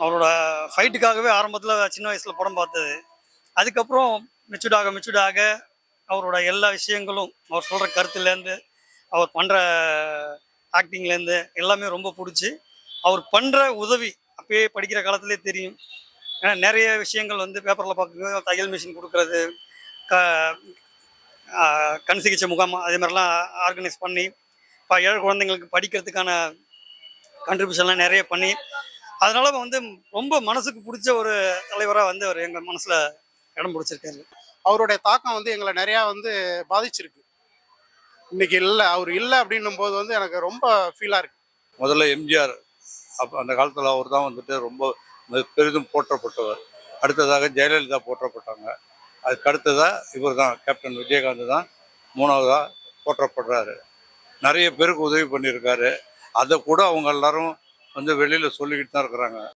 அவரோட ஃபைட்டுக்காகவே ஆரம்பத்தில் சின்ன வயசில் படம் பார்த்தது. அதுக்கப்புறம் மெச்சூர்டாக மெச்சூர்டாக அவரோட எல்லா விஷயங்களும் அவர் சொல்கிற கருத்துலேருந்து அவர் பண்ணுற ஆக்டிங்லேருந்து எல்லாமே ரொம்ப பிடிச்சி அவர் பண்ணுற உதவி அப்பயே படிக்கிற காலத்திலே தெரியும். ஏன்னா நிறைய விஷயங்கள் வந்து பேப்பரில் பார்க்கும்போது தையல் மிஷின் கொடுக்குறது க கண் சிகிச்சை முகாம் அதே மாதிரிலாம் ஆர்கனைஸ் பண்ணி இப்போ ஏழை குழந்தைங்களுக்கு படிக்கிறதுக்கான கண்ட்ரிபியூஷன்லாம் நிறைய பண்ணி அதனால வந்து ரொம்ப மனசுக்கு பிடிச்ச ஒரு தலைவராக வந்து அவர் எங்கள் மனசில் இடம் பிடிச்சிருக்காரு. அவருடைய தாக்கம் வந்து எங்களை நிறையா வந்து பாதிச்சிருக்கு. இன்னைக்கு இல்லை அவர் இல்லை அப்படின்னும் போது வந்து எனக்கு ரொம்ப ஃபீலாக இருக்கு. முதல்ல எம்ஜிஆர் அப்போ அந்த காலத்தில் அவர் தான் வந்துட்டு ரொம்ப பெரிதும் போற்றப்பட்டவர். அடுத்ததாக ஜெயலலிதா போற்றப்பட்டாங்க. அதுக்கு அடுத்ததாக இவர் தான் கேப்டன் விஜயகாந்த் தான் மூணாவதாக போற்றப்படுறாரு. நிறைய பேருக்கு உதவி பண்ணியிருக்காரு. அதை கூட அவங்க எல்லாரும் வந்து வெளியில் சொல்லிக்கிட்டு தான் இருக்கிறாங்க.